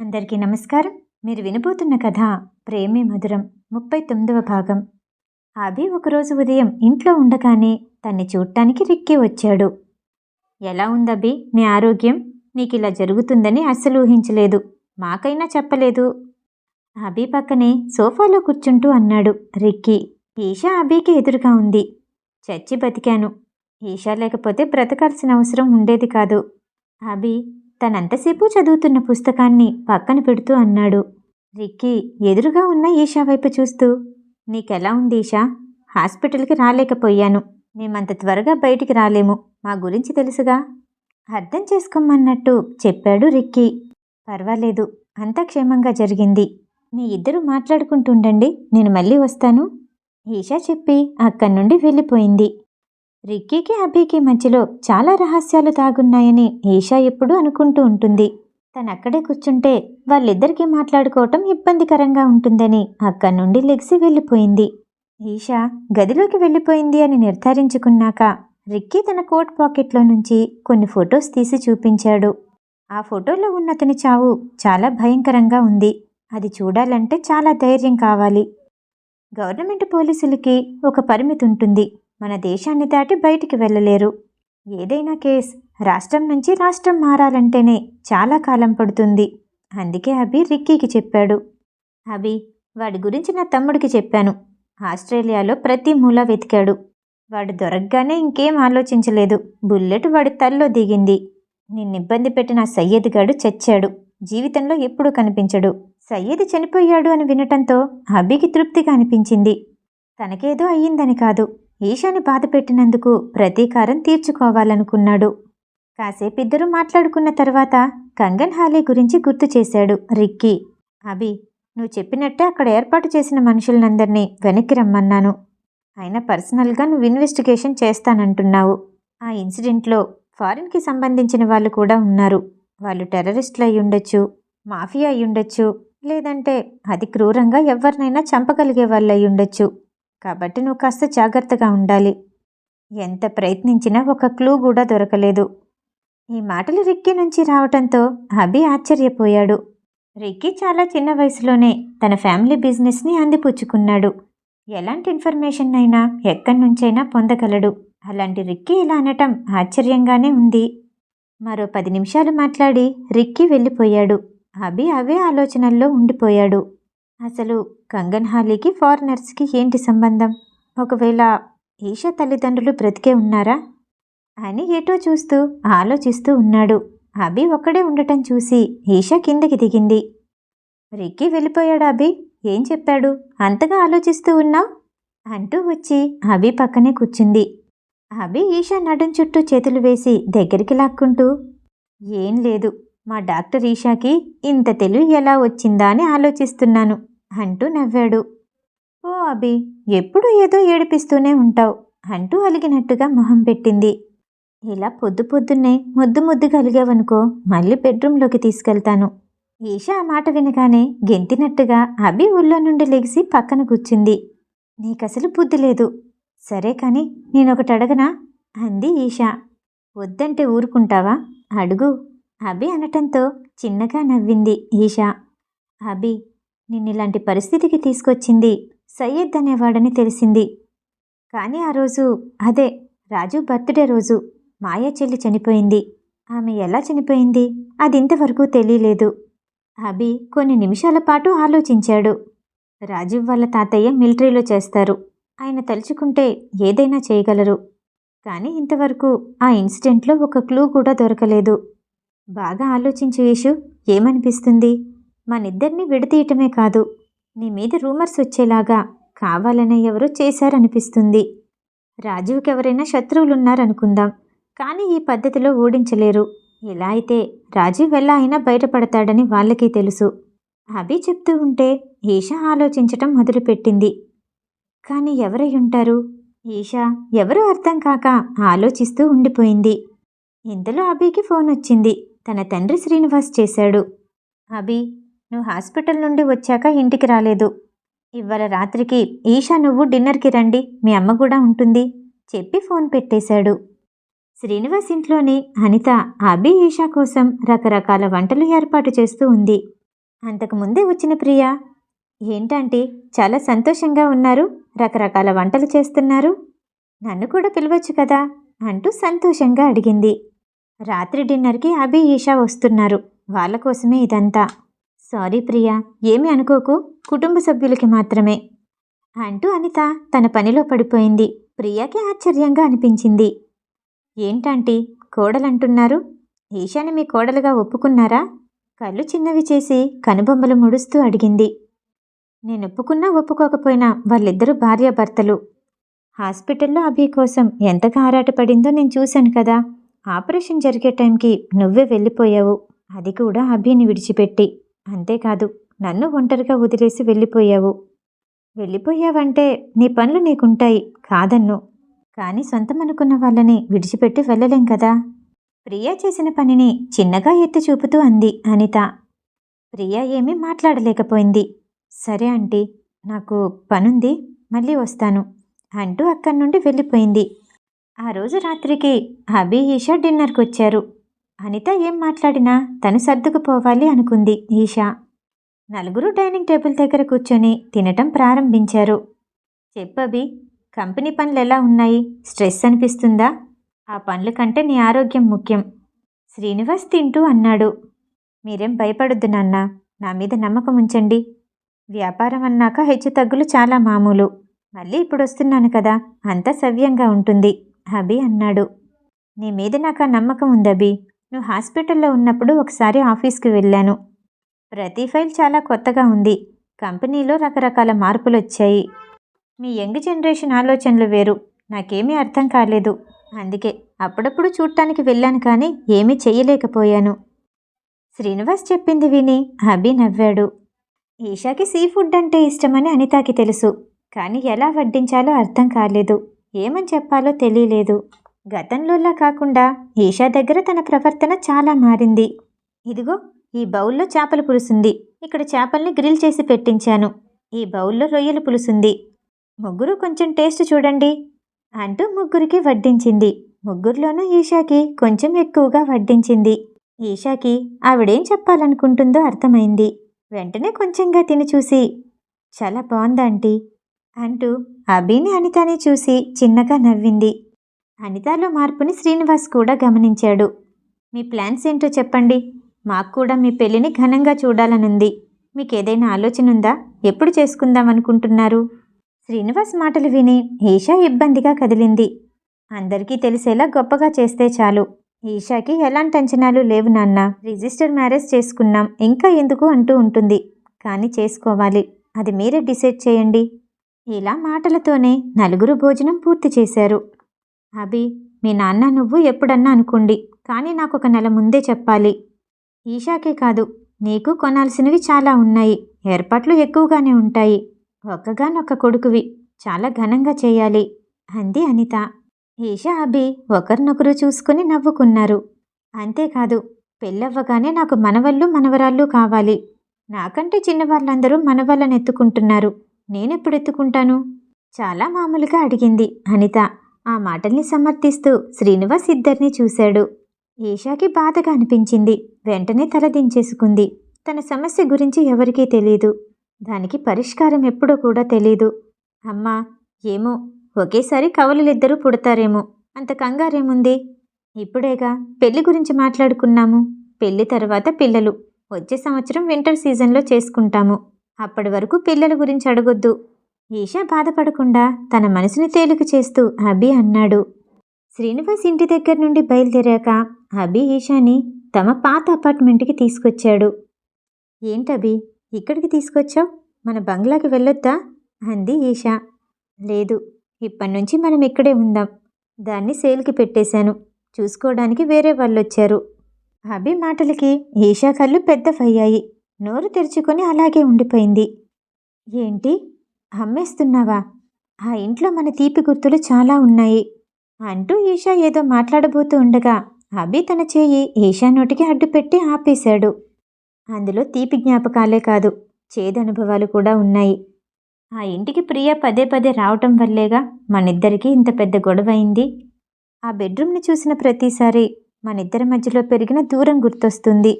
అందరికీ నమస్కారం. మీరు వినబోతున్న కథ ప్రేమే మధురం ముప్పై తొమ్మిదవ భాగం. అభి ఒకరోజు ఉదయం ఇంట్లో ఉండగానే తన్ని చూడటానికి రిక్కి వచ్చాడు. ఎలా ఉందభి? నీ ఆరోగ్యం? నీకు ఇలా జరుగుతుందని అస్సలు ఊహించలేదు. మాకైనా చెప్పలేదు. అభి పక్కనే సోఫాలో కూర్చుంటూ అన్నాడు రిక్కీ. ఈషా అభికి ఎదురుగా ఉంది. చచ్చి బతికాను. ఈషా లేకపోతే బ్రతకాల్సిన అవసరం ఉండేది కాదు. అభి తనంతసేపు చదువుతున్న పుస్తకాన్ని పక్కన పెడుతూ అన్నాడు. రిక్కీ ఎదురుగా ఉన్న ఈషా వైపు చూస్తూ నీకెలా ఉంది ఈషా? హాస్పిటల్కి రాలేకపోయాను. మేమంత త్వరగా బయటికి రాలేము. మా గురించి తెలుసుగా? అర్థం చేసుకోమన్నట్టు చెప్పాడు రిక్కీ. పర్వాలేదు. అంతా క్షేమంగా జరిగింది. మీ ఇద్దరు మాట్లాడుకుంటుండండి నేను మళ్ళీ వస్తాను. ఈషా చెప్పి అక్కడి నుండి వెళ్ళిపోయింది. రిక్కీకి అభికి మధ్యలో చాలా రహస్యాలు దాగున్నాయని ఈషా ఎప్పుడూ అనుకుంటూ ఉంటుంది. తనక్కడే కూర్చుంటే వాళ్ళిద్దరికీ మాట్లాడుకోవటం ఇబ్బందికరంగా ఉంటుందని అక్కడి నుండి లెగ్సి వెళ్ళిపోయింది. ఈషా గదిలోకి వెళ్ళిపోయింది అని నిర్ధారించుకున్నాక రిక్కీ తన కోట్ పాకెట్లో నుంచి కొన్ని ఫొటోస్ తీసి చూపించాడు. ఆ ఫోటోలో ఉన్న అతని చావు చాలా భయంకరంగా ఉంది. అది చూడాలంటే చాలా ధైర్యం కావాలి. గవర్నమెంట్ పోలీసులకి ఒక పరిమితి ఉంటుంది. మన దేశాన్ని దాటి బయటికి వెళ్ళలేరు. ఏదైనా కేస్ రాష్ట్రం నుంచి రాష్ట్రం మారాలంటేనే చాలా కాలం పడుతుంది. అందుకే అభి రిక్కీకి చెప్పాడు. అభి వాడి గురించి నా తమ్ముడికి చెప్పాను. ఆస్ట్రేలియాలో ప్రతి మూల వెతికాడు. వాడు దొరకగానే ఇంకేం ఆలోచించలేదు. బుల్లెట్ వాడి తల్లో దిగింది. నిన్నిబ్బంది పెట్టిన సయ్యద్ గాడు చచ్చాడు. జీవితంలో ఎప్పుడూ కనిపించడు. సయ్యద్ చనిపోయాడు అని వినటంతో అభికి తృప్తిగా అనిపించింది. తనకేదో అయ్యిందని కాదు. ఈషాని బాధపెట్టినందుకు ప్రతీకారం తీర్చుకోవాలనుకున్నాడు. కాసేపు ఇద్దరు మాట్లాడుకున్న తర్వాత కంగన్ హాలే గురించి గుర్తు చేశాడు రిక్కీ. అభి నువ్వు చెప్పినట్టే అక్కడ ఏర్పాటు చేసిన మనుషులందరినీ వెనక్కి రమ్మన్నాను. అయినా పర్సనల్గా నువ్వు ఇన్వెస్టిగేషన్ చేస్తానంటున్నావు. ఆ ఇన్సిడెంట్లో ఫారిన్కి సంబంధించిన వాళ్ళు కూడా ఉన్నారు. వాళ్ళు టెర్రరిస్టులు అయి ఉండొచ్చు మాఫియా అయి ఉండొచ్చు లేదంటే అది క్రూరంగా ఎవరినైనా చంపగలిగే వాళ్ళు అయి ఉండొచ్చు కాబట్టి నువ్వు కాస్త జాగ్రత్తగా ఉండాలి. ఎంత ప్రయత్నించినా ఒక క్లూ కూడా దొరకలేదు. ఈ మాటలు రిక్కీ నుంచి రావటంతో అభి ఆశ్చర్యపోయాడు. రిక్కీ చాలా చిన్న వయసులోనే తన ఫ్యామిలీ బిజినెస్ని అందిపుచ్చుకున్నాడు. ఎలాంటి ఇన్ఫర్మేషన్ అయినా ఎక్కడి నుంచైనా పొందగలడు. అలాంటి రిక్కీ ఇలా అనటం ఆశ్చర్యంగానే ఉంది. మరో పది నిమిషాలు మాట్లాడి రిక్కీ వెళ్ళిపోయాడు. అభి అవే ఆలోచనల్లో ఉండిపోయాడు. అసలు కంగన్ హాలీకి ఫారినర్స్కి ఏంటి సంబంధం? ఒకవేళ ఈషా తల్లిదండ్రులు బ్రతికే ఉన్నారా? అని ఎటో చూస్తూ ఆలోచిస్తూ ఉన్నాడు. అభి ఒక్కడే ఉండటం చూసి ఈషా కిందకి దిగింది. రిక్కీ వెళ్ళిపోయాడు అభి. ఏం చెప్పాడు? అంతగా ఆలోచిస్తూ ఉన్నావు? అంటూ వచ్చి అభి పక్కనే కూర్చుంది. అభి ఈషా నడుం చుట్టూ చేతులు వేసి దగ్గరికి లాక్కుంటూ ఏం లేదు. మా డాక్టర్ ఈషాకి ఇంత తెలివి ఎలా వచ్చిందా అని ఆలోచిస్తున్నాను అంటూ నవ్వాడు. ఓ అభి ఎప్పుడు ఏదో ఏడిపిస్తూనే ఉంటావు అంటూ అలిగినట్టుగా మొహం పెట్టింది. ఇలా పొద్దు పొద్దున్నే ముద్దు ముద్దు కలిగావనుకో మళ్ళీ బెడ్రూమ్లోకి తీసుకెళ్తాను. ఈషా ఆ మాట వినగానే గెంతినట్టుగా అభి ఊళ్ళో నుండి లెగిసి పక్కన కూర్చుంది. నీకసలు బుద్ధి లేదు. సరే కానీ నేనొకటి అడగనా అంది ఈషా. వద్దంటే ఊరుకుంటావా? అడుగు. అభి అనటంతో చిన్నగా నవ్వింది ఈషా. అభి నిన్నిలాంటి పరిస్థితికి తీసుకొచ్చింది సయ్యద్ అనేవాడని తెలిసింది. కానీ ఆ రోజు అదే రాజు బర్త్డే రోజు మాయా చెల్లి చనిపోయింది. ఆమె ఎలా చనిపోయింది? అది ఇంతవరకు తెలియలేదు. అభి కొన్ని నిమిషాల పాటు ఆలోచించాడు. రాజీవ్ వాళ్ళ తాతయ్య మిలిటరీలో చేస్తారు. ఆయన తలుచుకుంటే ఏదైనా చేయగలరు. కానీ ఇంతవరకు ఆ ఇన్సిడెంట్లో ఒక క్లూ కూడా దొరకలేదు. బాగా ఆలోచించు యేషు. ఏమనిపిస్తుంది? మనిద్దరిని విడతీయటమే కాదు. నీ మీద రూమర్స్ వచ్చేలాగా కావాలనే ఎవరో చేశారనిపిస్తుంది. రాజువుకి ఎవరైనా శత్రువులున్నారనుకుందాం. కానీ ఈ పద్ధతిలో ఓడించలేరు. ఎలా అయితే రాజీవ్ ఎలా అయినా బయటపడతాడని వాళ్ళకి తెలుసు. అభి చెప్తూ ఉంటే ఈషా ఆలోచించటం మొదలుపెట్టింది. కానీ ఎవరై ఉంటారు? ఈషా ఎవరూ అర్థం కాక ఆలోచిస్తూ ఉండిపోయింది. ఇంతలో అభికి ఫోన్ వచ్చింది తన తండ్రి శ్రీనివాస్ చేశాడు. అభి నువ్వు హాస్పిటల్ నుండి వచ్చాక ఇంటికి రాలేదు. ఇవాళ రాత్రికి ఈషా నువ్వు డిన్నర్కి రండి. మీ అమ్మ కూడా ఉంటుంది. చెప్పి ఫోన్ పెట్టేశాడు. శ్రీనివాస్ ఇంట్లోనే అనిత అభి ఈషా కోసం రకరకాల వంటలు ఏర్పాటు చేస్తూ ఉంది. అంతకు ముందే వచ్చిన ప్రియ ఏంటంటే చాలా సంతోషంగా ఉన్నారు. రకరకాల వంటలు చేస్తున్నారు. నన్ను కూడా పిలవచ్చు కదా? అంటూ సంతోషంగా అడిగింది. రాత్రి డిన్నర్కి అభి ఈషా వస్తున్నారు. వాళ్ళ కోసమే ఇదంతా. సారీ ప్రియా ఏమి అనుకోకు. కుటుంబ సభ్యులకి మాత్రమే. అంటూ అనిత తన పనిలో పడిపోయింది. ప్రియాకి ఆశ్చర్యంగా అనిపించింది. ఏంటంటి కోడలంటున్నారు? ఈశాని మీ కోడలుగా ఒప్పుకున్నారా? కళ్ళు చిన్నవి చేసి కనుబొమ్మలు ముడుస్తూ అడిగింది. నేను ఒప్పుకున్నా ఒప్పుకోకపోయినా వాళ్ళిద్దరూ భార్యాభర్తలు. హాస్పిటల్లో అభి కోసం ఎంతగా ఆరాటపడిందో నేను చూశాను కదా. ఆపరేషన్ జరిగే టైంకి నువ్వే వెళ్ళిపోయావు. అది కూడా అభిని విడిచిపెట్టి. అంతేకాదు నన్ను ఒంటరిగా వదిలేసి వెళ్ళిపోయావు. వెళ్ళిపోయావంటే నీ పనులు నీకుంటాయి కాదన్ను. కానీ సొంతం అనుకున్న వాళ్ళని విడిచిపెట్టి వెళ్ళలేం కదా? ప్రియా చేసిన పనిని చిన్నగా ఎత్తి చూపుతూ అంది అనిత. ప్రియా ఏమీ మాట్లాడలేకపోయింది. సరే ఆంటీ నాకు పనుంది మళ్ళీ వస్తాను అంటూ అక్కడి నుండి వెళ్ళిపోయింది. ఆ రోజు రాత్రికి అభి ఈషా డిన్నర్కి వచ్చారు. అనిత ఏం మాట్లాడినా తను సర్దుకుపోవాలి అనుకుంది ఈషా. నలుగురు డైనింగ్ టేబుల్ దగ్గర కూర్చొని తినటం ప్రారంభించారు. చెప్పబి కంపెనీ పనులు ఎలా ఉన్నాయి? స్ట్రెస్ అనిపిస్తుందా? ఆ పనుల కంటే నీ ఆరోగ్యం ముఖ్యం. శ్రీనివాస్ తింటూ అన్నాడు. మీరేం భయపడొద్దు నాన్న నా మీద నమ్మకం ఉంచండి. వ్యాపారం అన్నాక హెచ్చు తగ్గులు చాలా మామూలు. మళ్ళీ ఇప్పుడు వస్తున్నాను కదా అంతా సవ్యంగా ఉంటుంది. అభి అన్నాడు. నీ మీద నాకు ఆ నమ్మకం ఉంది అభి. నువ్వు హాస్పిటల్లో ఉన్నప్పుడు ఒకసారి ఆఫీస్కి వెళ్ళాను. ప్రతి ఫైల్ చాలా కొత్తగా ఉంది. కంపెనీలో రకరకాల మార్పులు వచ్చాయి మీ యంగ్ జనరేషన్ ఆలోచనలు వేరు. నాకేమీ అర్థం కాలేదు. అందుకే అప్పుడప్పుడు చూడటానికి వెళ్ళాను కానీ ఏమీ చెయ్యలేకపోయాను. శ్రీనివాస్ చెప్పింది విని అభి నవ్వాడు. ఈషాకి సీ ఫుడ్ అంటే ఇష్టమని అనితాకి తెలుసు. కానీ ఎలా వడ్డించాలో అర్థం కాలేదు. ఏమని చెప్పాలో తెలియలేదు. గతంలోలా కాకుండా ఈషా దగ్గర తన ప్రవర్తన చాలా మారింది. ఇదిగో ఈ బౌల్లో చేపల పులుసుంది. ఇక్కడ చేపల్ని గ్రిల్ చేసి పెట్టించాను. ఈ బౌల్లో రొయ్యల పులుసుంది. ముగ్గురు కొంచెం టేస్ట్ చూడండి అంటూ ముగ్గురికి వడ్డించింది. ముగ్గురులోనూ ఈషాకి కొంచెం ఎక్కువగా వడ్డించింది. ఈషాకి ఆవిడేం చెప్పాలనుకుంటుందో అర్థమైంది. వెంటనే కొంచెంగా తిని చూసి చాలా బాగుందా ఆంటీ? అంటూ అభిని అనితని చూసి చిన్నగా నవ్వింది. అనితలో మార్పుని శ్రీనివాస్ కూడా గమనించాడు. మీ ప్లాన్స్ ఏంటో చెప్పండి. మాకు కూడా మీ పెళ్ళిని ఘనంగా చూడాలనుంది. మీకు ఏదైనా ఆలోచన ఉందా? ఎప్పుడు చేసుకుందాం అనుకుంటున్నారు? శ్రీనివాస్ మాటలు విని ఈషా ఇబ్బందిగా కదిలింది. అందరికీ తెలిసేలా గొప్పగా చేస్తే చాలు. ఈషాకి ఎలాంటి అంచనాలు లేవు నాన్న. రిజిస్టర్ మ్యారేజ్ చేసుకున్నాం. ఇంకా ఎందుకు అంటూ ఉంటుంది. కానీ చేసుకోవాలి. అది మీరే డిసైడ్ చేయండి. ఇలా మాటలతోనే నలుగురు భోజనం పూర్తి చేశారు. అభి మీ నాన్న నువ్వు ఎప్పుడన్నా అనుకోండి కానీ నాకు ఒక నెల ముందే చెప్పాలి. ఈషాకే కాదు నీకు కొనాల్సినవి చాలా ఉన్నాయి ఏర్పాట్లు ఎక్కువగానే ఉంటాయి. ఒక్కగానొక్క కొడుకువి చాలా ఘనంగా చేయాలి అంది అనిత. ఈషా అభి ఒకరినొకరు చూసుకుని నవ్వుకున్నారు. అంతేకాదు పెళ్ళవ్వగానే నాకు మనవళ్ళు మనవరాళ్ళు కావాలి. నాకంటే చిన్నవాళ్ళందరూ మనవళ్ళని ఎత్తుకుంటున్నారు నేనెప్పుడు ఎత్తుకుంటాను చాలా మామూలుగా అడిగింది అనిత. ఆ మాటల్ని సమర్థిస్తూ శ్రీనివాస్ ఇద్దరిని చూశాడు. ఈషాకి బాధగా అనిపించింది. వెంటనే తలదించేసుకుంది తన సమస్య గురించి ఎవరికీ తెలియదు దానికి పరిష్కారం ఎప్పుడో కూడా తెలీదు. అమ్మా ఏమో ఒకేసారి కవలలిద్దరూ పుడతారేమో. అంత కంగారేముంది? ఇప్పుడేగా పెళ్ళి గురించి మాట్లాడుకున్నాము. పెళ్ళి తర్వాత పిల్లలు. వచ్చే సంవత్సరం వింటర్ సీజన్లో చేసుకుంటాము. అప్పటి వరకు పిల్లల గురించి అడగొద్దు. ఈషా బాధపడకుండా తన మనసుని తేలిక చేస్తూ అభి అన్నాడు. శ్రీనివాస్ ఇంటి దగ్గర నుండి బయలుదేరాక అభి ఈషాని తమ పాత అపార్ట్మెంట్కి తీసుకొచ్చాడు. ఏంటభి ఇక్కడికి తీసుకొచ్చావు? మన బంగ్లాకి వెళ్ళొద్దా? అంది ఈషా. లేదు ఇప్పటి నుంచి మనం ఇక్కడే ఉందాం. దాన్ని సేల్కి పెట్టేశాను. చూసుకోవడానికి వేరే వాళ్ళు వచ్చారు అభి మాటలకి ఈషా కళ్ళు పెద్దవయ్యాయి. నోరు తెరుచుకొని అలాగే ఉండిపోయింది. ఏంటి? అమ్మేస్తున్నావా? ఆ ఇంట్లో మన తీపి గుర్తులు చాలా ఉన్నాయి. అంటూ ఈషా ఏదో మాట్లాడబోతూ ఉండగా అభి తన చేయి ఈషా నోటికి అడ్డుపెట్టి ఆపేశాడు. అందులో తీపి జ్ఞాపకాలే కాదు చేదనుభవాలు కూడా ఉన్నాయి. ఆ ఇంటికి ప్రియ పదే పదే రావటం వల్లేగా మనిద్దరికీ ఇంత పెద్ద గొడవ అయింది ఆ బెడ్రూమ్ని చూసిన ప్రతిసారి మనిద్దరి మధ్యలో పెరిగిన దూరం గుర్తొస్తుంది.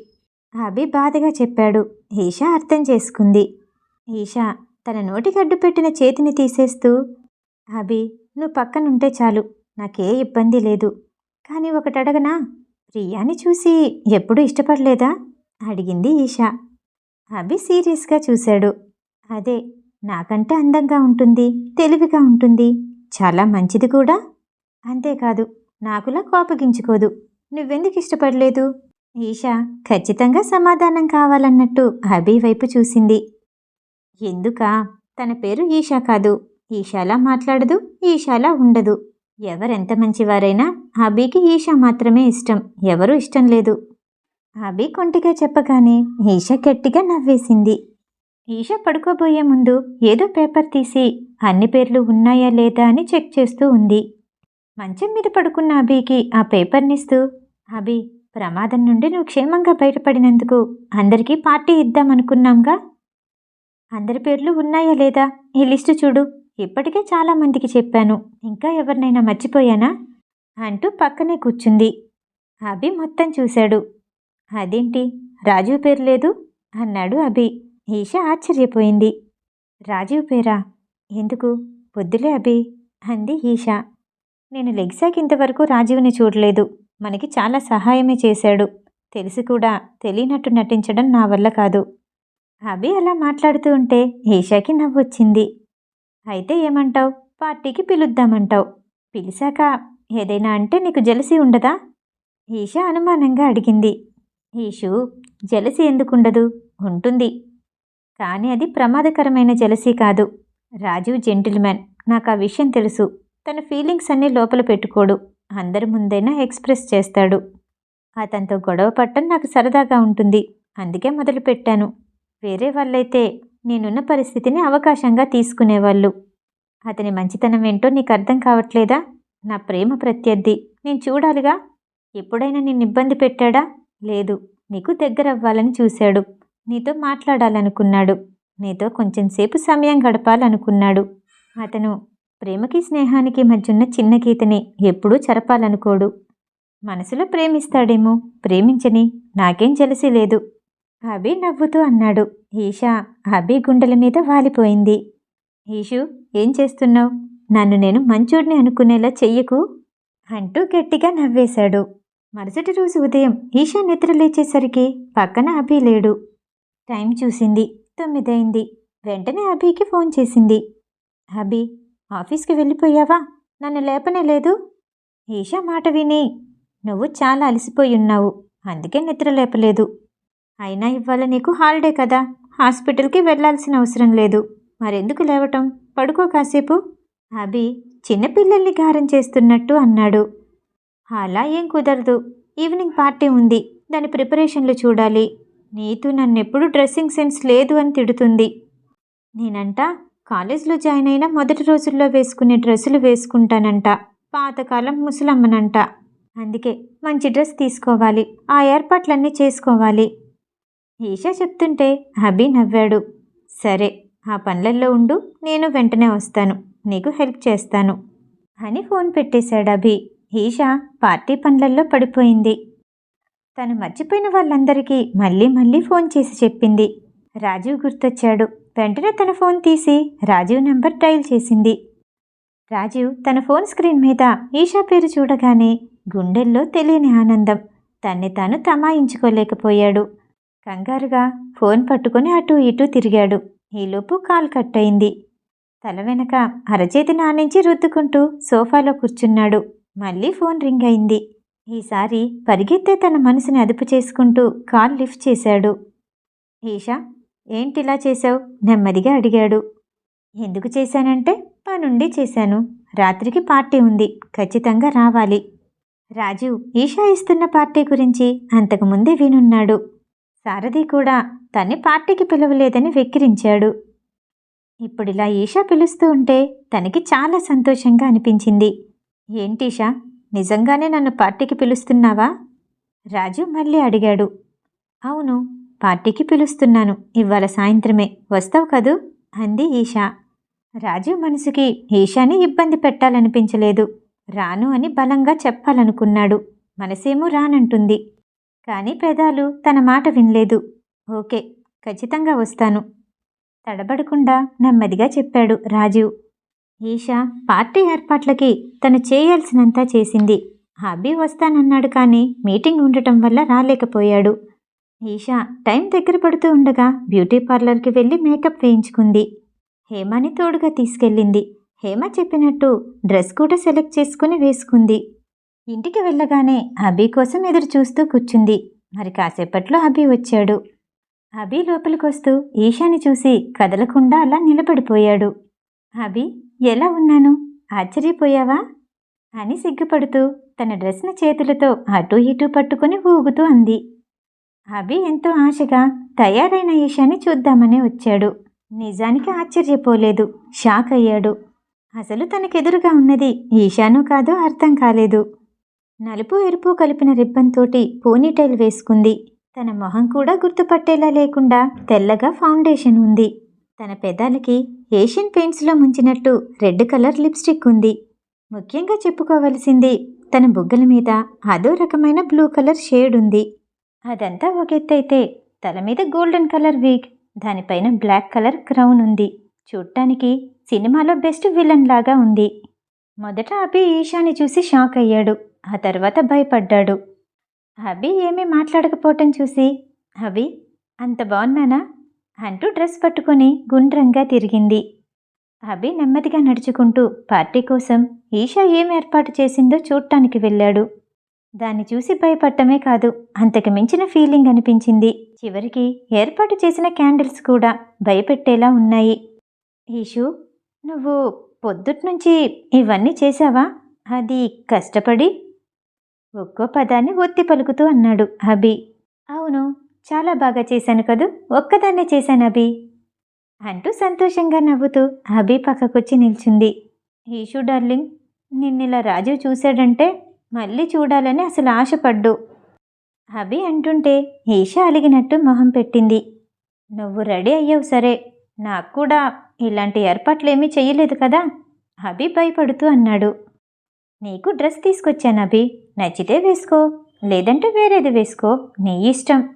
అభి బాధగా చెప్పాడు. ఈషా అర్థం చేసుకుంది. ఈషా తన నోటికి పెట్టిన చేతిని తీసేస్తూ అభి నువ్వు పక్కనుంటే చాలు నాకే ఇబ్బంది లేదు. కానీ ఒకటి అడగనా ప్రియాని చూసి ఎప్పుడూ ఇష్టపడలేదా? అడిగింది ఈషా అభి సీరియస్గా చూశాడు. అదే నాకంటే అందంగా ఉంటుంది తెలివిగా ఉంటుంది చాలా మంచిది కూడా. అంతేకాదు నాకులా కోపగించుకోదు. నువ్వెందుకు ఇష్టపడలేదు? ఈషా ఖచ్చితంగా సమాధానం కావాలన్నట్టు అభి వైపు చూసింది. ఎందుకా? తన పేరు ఈషా కాదు. ఈషాలా మాట్లాడదు ఈషాలా ఉండదు. ఎవరెంత మంచివారైనా అభికి ఈషా మాత్రమే ఇష్టం ఎవరూ ఇష్టం లేదు. అభి కొంటిగా చెప్పగానే ఈష గట్టిగా నవ్వేసింది. ఈష పడుకోబోయే ముందు ఏదో పేపర్ తీసి అన్ని పేర్లు ఉన్నాయా లేదా అని చెక్ చేస్తూ ఉంది. మంచం మీద పడుకున్న అభికి ఆ పేపర్నిస్తూ అభి ప్రమాదం నుండి నువ్వు క్షేమంగా బయటపడినందుకు అందరికీ పార్టీ ఇద్దామనుకున్నాంగా అందరి పేర్లు ఉన్నాయా లేదా? ఈ లిస్టు చూడు. ఇప్పటికే చాలామందికి చెప్పాను. ఇంకా ఎవరినైనా మర్చిపోయానా? అంటూ పక్కనే కూర్చుంది. అభి మొత్తం చూశాడు. అదేంటి? రాజీవ్ పేరు లేదు? అన్నాడు అభి. ఈష ఆశ్చర్యపోయింది. రాజీవ్ పేరా? ఎందుకు? పొద్దులే అభి అంది ఈష. నేను లెగ్సాక్ ఇంతవరకు రాజీవ్ని చూడలేదు. మనకి చాలా సహాయమే చేశాడు. తెలిసి కూడా తెలియనట్టు నటించడం నా వల్ల కాదు. అభి అలా మాట్లాడుతూ ఉంటే ఈషాకి నవ్వొచ్చింది. అయితే ఏమంటావు? పార్టీకి పిలుద్దామంటావు. పిలిచాక ఏదైనా అంటే నీకు జలసి ఉండదా? ఈషా అనుమానంగా అడిగింది. ఈషు జలసి ఎందుకుండదు? ఉంటుంది. కానీ అది ప్రమాదకరమైన జలసీ కాదు. రాజీవ్ జెంటిల్మెన్ నాకు ఆ విషయం తెలుసు. తన ఫీలింగ్స్ అన్నీ లోపల పెట్టుకోడు. అందరి ముందైనా ఎక్స్ప్రెస్ చేస్తాడు. అతనితో గొడవ పట్టం నాకు సరదాగా ఉంటుంది. అందుకే మొదలుపెట్టాను వేరే వాళ్ళైతే నేనున్న పరిస్థితిని అవకాశంగా తీసుకునేవాళ్ళు. అతని మంచితనం ఏంటో నీకు అర్థం కావట్లేదా? నా ప్రేమ ప్రత్యర్థి. నేను చూడాలిగా? ఎప్పుడైనా నిన్ను ఇబ్బంది పెట్టాడా? లేదు. నీకు దగ్గరవ్వాలని చూశాడు. నీతో మాట్లాడాలనుకున్నాడు. నీతో కొంచెం సేపు సమయం గడపాలనుకున్నాడు. అతను ప్రేమకి స్నేహానికి మధ్యున్న చిన్న గీతని ఎప్పుడూ చెరపాలనుకోడు. మనసులో ప్రేమిస్తాడేమో ప్రేమించని నాకేం జలసి లేదు. అభి నవ్వుతూ అన్నాడు. ఈషా అభి గుండెల మీద వాలిపోయింది. ఈషు ఏం చేస్తున్నావు? నన్ను నేను మంచోడిని అనుకునేలా చెయ్యకు? అంటూ గట్టిగా నవ్వేశాడు. మరుసటి రోజు ఉదయం ఈషా నిద్ర లేచేసరికి పక్కన అభి లేడు. టైం చూసింది తొమ్మిదయింది వెంటనే అభికి ఫోన్ చేసింది. అభి ఆఫీస్కి వెళ్ళిపోయావా? నన్ను లేపనే లేదు. ఈషా మాట విని నువ్వు చాలా అలసిపోయి ఉన్నావు. అందుకే నిద్ర లేపలేదు. అయినా ఇవాళ నీకు హాలిడే కదా. హాస్పిటల్కి వెళ్ళాల్సిన అవసరం లేదు. మరెందుకు లేవటం? పడుకో కాసేపు. అభి చిన్నపిల్లల్ని గారం చేస్తున్నట్టు అన్నాడు. అలా ఏం కుదరదు. ఈవినింగ్ పార్టీ ఉంది. దాని ప్రిపరేషన్లు చూడాలి. నీతు నన్నెప్పుడు డ్రెస్సింగ్ సెన్స్ లేదు అని తిడుతుంది. నేనంట? కాలేజ్లో జాయిన్ అయిన మొదటి రోజుల్లో వేసుకునే డ్రెస్సులు వేసుకుంటానంట. పాతకాలం ముసలమ్మనంట. అందుకే మంచి డ్రెస్ తీసుకోవాలి. ఆ ఏర్పాట్లన్నీ చేసుకోవాలి. ఈషా చెప్తుంటే అభి నవ్వాడు. సరే ఆ పనులల్లో ఉండు. నేను వెంటనే వస్తాను. నీకు హెల్ప్ చేస్తాను. అని ఫోన్ పెట్టేశాడు అభి. ఈషా పార్టీ పనులల్లో పడిపోయింది. తను మర్చిపోయిన వాళ్ళందరికీ మళ్ళీ మళ్ళీ ఫోన్ చేసి చెప్పింది. రాజీవ్ గుర్తొచ్చాడు. వెంటనే తన ఫోన్ తీసి రాజీవ్ నెంబర్ డైల్ చేసింది. రాజీవ్ తన ఫోన్ స్క్రీన్ మీద ఈషా పేరు చూడగానే గుండెల్లో తెలియని ఆనందం. తన్ని తాను తమాయించుకోలేకపోయాడు. కంగారుగా ఫోన్ పట్టుకొని అటు ఇటు తిరిగాడు. ఈలోపు కాల్ కట్ అయింది తల వెనక అరచేతి నానించి రుద్దుకుంటూ సోఫాలో కూర్చున్నాడు. మళ్ళీ ఫోన్ రింగ్ అయింది. ఈసారి పరిగెత్తే తన మనసుని అదుపు చేసుకుంటూ కాల్ లిఫ్ట్ చేశాడు. ఈషా ఏంటిలా చేశావు? నెమ్మదిగా అడిగాడు. ఎందుకు చేశానంటే పనుండి చేశాను. రాత్రికి పార్టీ ఉంది. ఖచ్చితంగా రావాలి. రాజు ఈషా ఇస్తున్న పార్టీ గురించి అంతకుముందే వినున్నాడు. సారథి కూడా తన్ని పార్టీకి పిలవలేదని వెక్కిరించాడు. ఇప్పుడిలా ఈషా పిలుస్తూ ఉంటే తనకి చాలా సంతోషంగా అనిపించింది. ఏంటీషా నిజంగానే నన్ను పార్టీకి పిలుస్తున్నావా? రాజు మళ్ళీ అడిగాడు. అవును పార్టీకి పిలుస్తున్నాను. ఇవాళ సాయంత్రమే. వస్తావు కదూ? అంది ఈషా. రాజీవ్ మనసుకి ఈషాని ఇబ్బంది పెట్టాలనిపించలేదు. రాను అని బలంగా చెప్పాలనుకున్నాడు. మనసేమో రానంటుంది. కానీ పెదాలు తన మాట వినలేదు. ఓకే ఖచ్చితంగా వస్తాను. తడబడకుండా నెమ్మదిగా చెప్పాడు రాజీవ్ ఈషా పార్టీ ఏర్పాట్లకి తను చేయాల్సినంతా చేసింది. అభి వస్తానన్నాడు కానీ మీటింగ్ ఉండటం వల్ల రాలేకపోయాడు. ఈషా టైం దగ్గర పడుతూ ఉండగా బ్యూటీ పార్లర్కి వెళ్ళి మేకప్ వేయించుకుంది. హేమని తోడుగా తీసుకెళ్ళింది. హేమ చెప్పినట్టు డ్రెస్ కూడా సెలెక్ట్ చేసుకుని వేసుకుంది. ఇంటికి వెళ్ళగానే అభి కోసం ఎదురు చూస్తూ కూర్చుంది. మరి కాసేపట్లో అభి వచ్చాడు. అభి లోపలికొస్తూ ఈషాని చూసి కదలకుండా అలా నిలబడిపోయాడు. అభి ఎలా ఉన్నాను? ఆశ్చర్యపోయావా? అని సిగ్గుపడుతూ తన డ్రెస్ని చేతులతో అటూ ఇటూ పట్టుకుని ఊగుతూ అంది. అభి ఎంతో ఆశగా తయారైన ఈషాని చూద్దామని వచ్చాడు. నిజానికి ఆశ్చర్యపోలేదు. షాక్ అయ్యాడు. అసలు తనకెదురుగా ఉన్నది ఈషానో కాదో అర్థం కాలేదు. నలుపు ఎరుపు కలిపిన రిబ్బన్తోటి పోనీటైల్ వేసుకుంది. తన మొహం కూడా గుర్తుపట్టేలా లేకుండా తెల్లగా ఫౌండేషన్ ఉంది. తన పెదాలకి ఏషియన్ పెయింట్స్లో ముంచినట్టు రెడ్ కలర్ లిప్స్టిక్ ఉంది. ముఖ్యంగా చెప్పుకోవలసింది తన బుగ్గల మీద అదో రకమైన బ్లూ కలర్ షేడ్ ఉంది. అదంతా ఒక ఎత్తైతే. తల మీద గోల్డెన్ కలర్ వీగ్ దానిపైన బ్లాక్ కలర్ క్రౌన్ ఉంది. చూడటానికి సినిమాలో బెస్ట్ విలన్ లాగా ఉంది. మొదట అభి ఈషాని చూసి షాక్ అయ్యాడు. ఆ తర్వాత భయపడ్డాడు. అభి ఏమీ మాట్లాడకపోవటం చూసి అభి అంత బాగున్నానా అంటూ డ్రెస్ పట్టుకొని గుండ్రంగా తిరిగింది. అభి నెమ్మదిగా నడుచుకుంటూ పార్టీ కోసం ఈషా ఏం ఏర్పాటు చేసిందో చూడటానికి వెళ్ళాడు. దాన్ని చూసి భయపడటమే కాదు అంతకు మించిన ఫీలింగ్ అనిపించింది. చివరికి ఏర్పాటు చేసిన క్యాండిల్స్ కూడా భయపెట్టేలా ఉన్నాయి. ఈషు నువ్వు పొద్దుట్నుంచి ఇవన్నీ చేశావా? అది కష్టపడి? ఒక్కో పదాన్ని ఒత్తి పలుకుతూ అన్నాడు అభి. అవును చాలా బాగా చేశాను కదూ ఒక్కదాన్నే చేశాను అభి. అంటూ సంతోషంగా నవ్వుతూ అభి పక్కకొచ్చి నిల్చుంది. ఈషు డార్లింగ్ నిన్నిలా రాజు చూశాడంటే మళ్ళీ చూడాలని అసలు ఆశపడ్డు. అభి అంటుంటే ఈష అలిగినట్టు మొహం పెట్టింది. నువ్వు రెడీ అయ్యావు సరే. నాకు కూడా ఇలాంటి ఏర్పాట్లేమీ చేయలేదు కదా? అభి భయపడుతూ అన్నాడు. నీకు డ్రెస్ తీసుకొచ్చాను అభి. నచ్చితే వేసుకో. లేదంటే వేరేది వేసుకో. నీ ఇష్టం.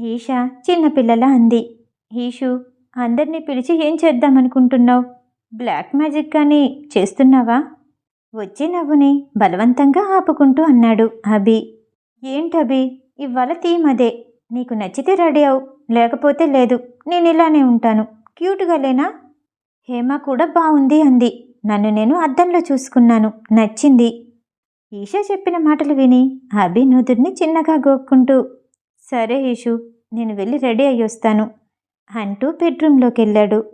ఈష చిన్నపిల్లలా అంది. ఈషు అందరినీ పిలిచి ఏం చేద్దామనుకుంటున్నావు? బ్లాక్ మ్యాజిక్ కానీ చేస్తున్నావా? వచ్చే నవ్వుని బలవంతంగా ఆపుకుంటూ అన్నాడు అభి. ఏంటభి ఇవాళ థీమ్ అదే. నీకు నచ్చితే రెడీ అవు. లేకపోతే లేదు. నేను ఇలానే ఉంటాను. క్యూట్గా లేనా? హేమ కూడా బాగుంది అంది. నన్ను నేను అద్దంలో చూసుకున్నాను. నచ్చింది. ఈషా చెప్పిన మాటలు విని అభి నూతుర్ని చిన్నగా గోక్కుంటూ సరే ఈషు నేను వెళ్ళి రెడీ అయ్యొస్తాను అంటూ బెడ్రూమ్లోకి వెళ్ళాడు